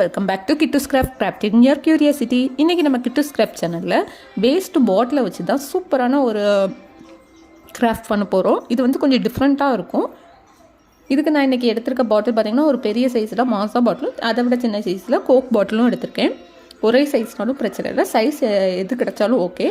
Welcome back to Kittu scrap crafting year curiosity இன்றைக்கி நம்ம கிட்டு scrap சேனலில் வேஸ்ட் பாட்டிலை வச்சு தான் சூப்பரான ஒரு கிராஃப்ட் பண்ண போகிறோம் இது வந்து கொஞ்சம் டிஃப்ரெண்ட்டாக இருக்கும். இதுக்கு நான் இன்றைக்கி எடுத்திருக்க பாட்டில் பார்த்திங்கன்னா ஒரு பெரிய சைஸில் மாசா பாட்டிலும் அதை விட சின்ன சைஸில் கோக் பாட்டிலும் எடுத்திருக்கேன். ஒரே சைஸ்னாலும் பிரச்சனை இல்லை. சைஸ் எது கிடைச்சாலும் ஓகே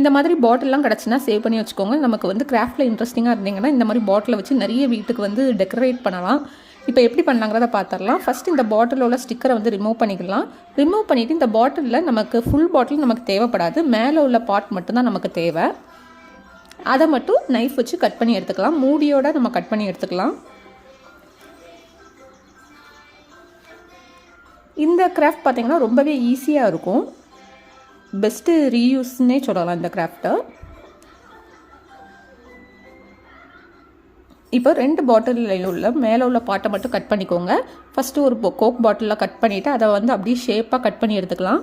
இந்த மாதிரி பாட்டில்லாம் கிடச்சின்னா சேவ் பண்ணி வச்சுக்கோங்க. நமக்கு வந்து கிராஃப்டில் இன்ட்ரெஸ்டிங்காக இருந்தீங்கன்னா இந்த மாதிரி பாட்டிலை வச்சு நிறைய வீட்டுக்கு வந்து டெக்கரேட் பண்ணலாம். இப்போ எப்படி பண்ணலாங்கிறத பார்த்துடலாம் ஃபஸ்ட் இந்த பாட்டிலில் உள்ள ஸ்டிக்கரை வந்து ரிமூவ் பண்ணிக்கலாம். ரிமூவ் பண்ணிவிட்டு இந்த பாட்டிலில் நமக்கு ஃபுல் பாட்டில் நமக்கு தேவைப்படாது. மேலே உள்ள பார்ட் மட்டும்தான் நமக்கு தேவை. அதை மட்டும் நைஃப் வச்சு கட் பண்ணி எடுத்துக்கலாம். மூடியோட நம்ம கட் பண்ணி எடுத்துக்கலாம். இந்த கிராஃப்ட் பார்த்திங்கன்னா ரொம்பவே ஈஸியாக இருக்கும். பெஸ்ட்டு ரீயூஸ்னே சொல்லலாம் இந்த கிராஃப்ட்டை இப்போ ரெண்டு பாட்டிலில் உள்ள மேலே உள்ள பாட்டை மட்டும் கட் பண்ணிக்கோங்க. ஃபஸ்ட்டு ஒரு கோக் பாட்டிலில் கட் பண்ணிவிட்டு அதை வந்து அப்படியே ஷேப்பாக கட் பண்ணி எடுத்துக்கலாம்.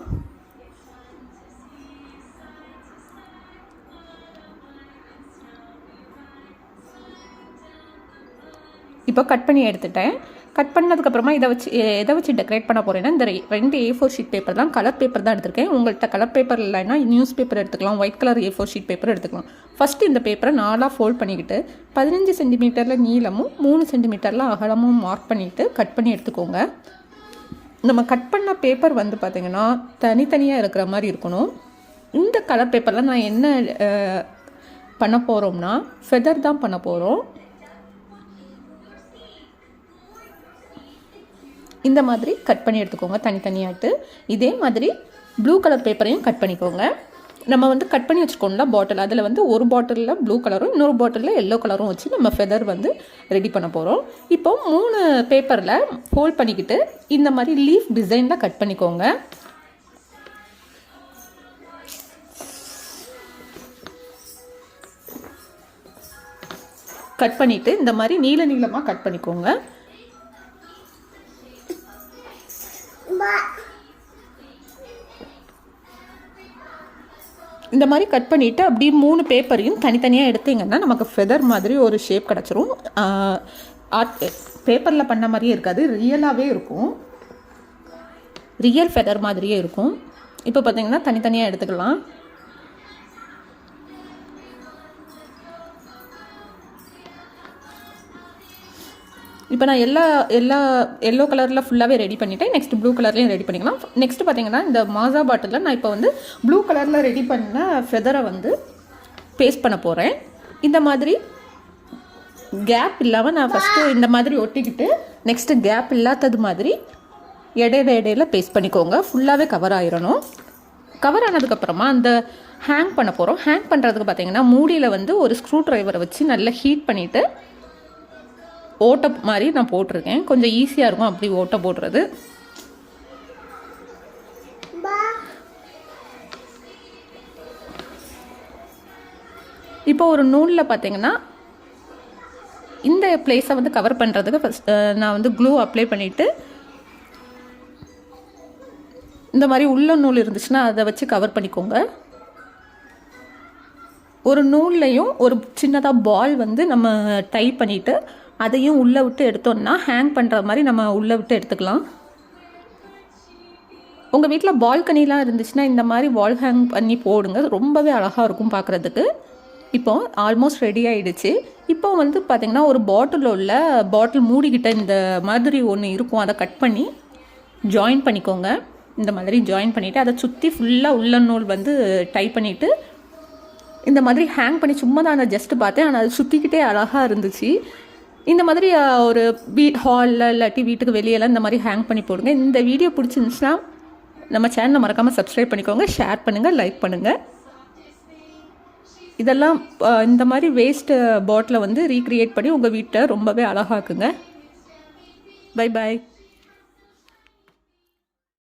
இப்போ கட் பண்ணி எடுத்துட்டேன். கட் பண்ணதுக்கப்புறமா இதை வச்சு எதை வச்சு டெக்கரேட் பண்ண போகிறேன்னா இந்த ரெண்டு ஏ ஃபோர் ஷீட் பேப்பர் தான் கலர் பேப்பர் தான் எடுத்திருக்கேன். உங்கள்கிட்ட கலர் பேப்பர் இல்லைன்னா நியூஸ் பேப்பர் எடுத்துக்கலாம் white colour A four sheet paper எடுத்துக்கலாம். ஃபஸ்ட்டு இந்த பேப்பரை நாலாக ஃபோல்ட் பண்ணிக்கிட்டு பதினஞ்சு சென்டிமீட்டரில் நீளமும் மூணு சென்டிமீட்டரில் அகலமும் மார்க் பண்ணிவிட்டு கட் பண்ணி எடுத்துக்கோங்க. நம்ம கட் பண்ண பேப்பர் வந்து பார்த்திங்கன்னா தனித்தனியாக இருக்கிற மாதிரி இருக்கணும். இந்த கலர் பேப்பரில் நான் என்ன பண்ண போகிறோம்னா ஃபெதர் தான் பண்ண போகிறோம் இந்த மாதிரி கட் பண்ணி எடுத்துக்கோங்க தனித்தனியாட்டு. இதே மாதிரி ப்ளூ கலர் பேப்பரையும் கட் பண்ணிக்கோங்க. நம்ம வந்து கட் பண்ணி வச்சுக்கோங்களா பாட்டில் அதில் வந்து ஒரு பாட்டிலில் ப்ளூ கலரும் இன்னொரு பாட்டிலில் எல்லோ கலரும் வச்சு நம்ம ஃபெதர் வந்து ரெடி பண்ண போகிறோம் இப்போ மூணு பேப்பரில் ஃபோல்ட் பண்ணிக்கிட்டு இந்த மாதிரி லீஃப் டிசைனில் கட் பண்ணிக்கோங்க. கட் பண்ணிவிட்டு இந்த மாதிரி நீள நீளமாக கட் பண்ணிக்கோங்க. இந்த மாதிரி கட் பண்ணிவிட்டு அப்படியே மூணு பேப்பரையும் தனித்தனியாக எடுத்தீங்கன்னா நமக்கு ஃபெதர் மாதிரி ஒரு ஷேப் கிடச்சிரும். ஆர்ட் பேப்பரில் பண்ண மாதிரியே இருக்காது. ரியலாகவே இருக்கும். ரியல் ஃபெதர் மாதிரியே இருக்கும். இப்போ பார்த்தீங்கன்னா தனித்தனியாக எடுத்துக்கலாம். இப்போ நான் எல்லா எல்லா எல்லோ கலரில் ஃபுல்லாகவே ரெடி பண்ணிவிட்டேன் நெக்ஸ்ட் ப்ளூ கலர்லேயும் ரெடி பண்ணிக்கலாம். நெக்ஸ்ட் பார்த்தீங்கன்னா இந்த மாசா பாட்டிலில் நான் இப்போ வந்து ப்ளூ கலரில் ரெடி பண்ண ஃபெதரை வந்து பேஸ்ட் பண்ண போகிறேன் இந்த மாதிரி கேப் இல்லாமல் நான் ஃபஸ்ட்டு இந்த மாதிரி ஒட்டிக்கிட்டு நெக்ஸ்ட்டு கேப் இல்லாதது மாதிரி இடையில இடையில பேஸ்ட் பண்ணிக்கோங்க. ஃபுல்லாகவே கவர் ஆயிடணும் கவர் ஆனதுக்கப்புறமா அந்த ஹேங் பண்ண போகிறோம் ஹேங் பண்ணுறதுக்கு பார்த்தீங்கன்னா மூடியில் வந்து ஒரு ஸ்க்ரூ ட்ரைவரை வச்சு நல்லா ஹீட் பண்ணிவிட்டு ஓட்டை மாதிரி நான் போட்டிருக்கேன். கொஞ்சம் ஈஸியாக இருக்கும் அப்படி ஓட்டை போடுறது. இப்போ ஒரு நூலில் பார்த்தீங்கன்னா இந்த பிளேஸை வந்து கவர் பண்ணுறதுக்கு ஃபஸ்ட் நான் வந்து க்ளூ அப்ளை பண்ணிவிட்டு இந்த மாதிரி உள்ள நூல் இருந்துச்சுன்னா அதை வச்சு கவர் பண்ணிக்கோங்க. ஒரு நூல்லையும் ஒரு சின்னதாக பால் வந்து நம்ம டை பண்ணிவிட்டு அதையும் உள்ளே விட்டு எடுத்தோம்னா ஹேங் பண்ணுற மாதிரி நம்ம உள்ளே விட்டு எடுத்துக்கலாம். உங்கள் வீட்டில் பால்கனிலாம் இருந்துச்சுன்னா இந்த மாதிரி வால் ஹேங் பண்ணி போடுங்க. ரொம்பவே அழகாக இருக்கும் பார்க்குறதுக்கு இப்போ ஆல்மோஸ்ட் ரெடி ஆகிடுச்சு இப்போ வந்து பார்த்திங்கன்னா ஒரு பாட்டிலில் உள்ள பாட்டில் மூடிக்கிட்ட இந்த மாதிரி ஒன்று இருக்கும். அதை கட் பண்ணி ஜாயின் பண்ணிக்கோங்க. இந்த மாதிரி ஜாயின் பண்ணிவிட்டு அதை சுற்றி ஃபுல்லாக உள்ள நூல் வந்து டை பண்ணிவிட்டு இந்த மாதிரி ஹேங் பண்ணி சும்மா தான் நான் ஜஸ்ட்டு பார்த்தேன். ஆனால் அது சுற்றிக்கிட்டே அழகாக இருந்துச்சு. இந்த மாதிரி ஒரு வீ ஹாலில் இல்லாட்டி வீட்டுக்கு வெளியெல்லாம் இந்த மாதிரி ஹேங் பண்ணி போடுங்க. இந்த வீடியோ பிடிச்சிருந்துச்சுன்னா நம்ம சேனலை மறக்காமல் சப்ஸ்கிரைப் பண்ணிக்கோங்க ஷேர் பண்ணுங்கள் லைக் பண்ணுங்கள் இதெல்லாம் இந்த மாதிரி வேஸ்ட்டு பாட்டிலை வந்து ரீக்ரியேட் பண்ணி உங்கள் வீட்டை ரொம்பவே அழகாக்குங்க. Bye bye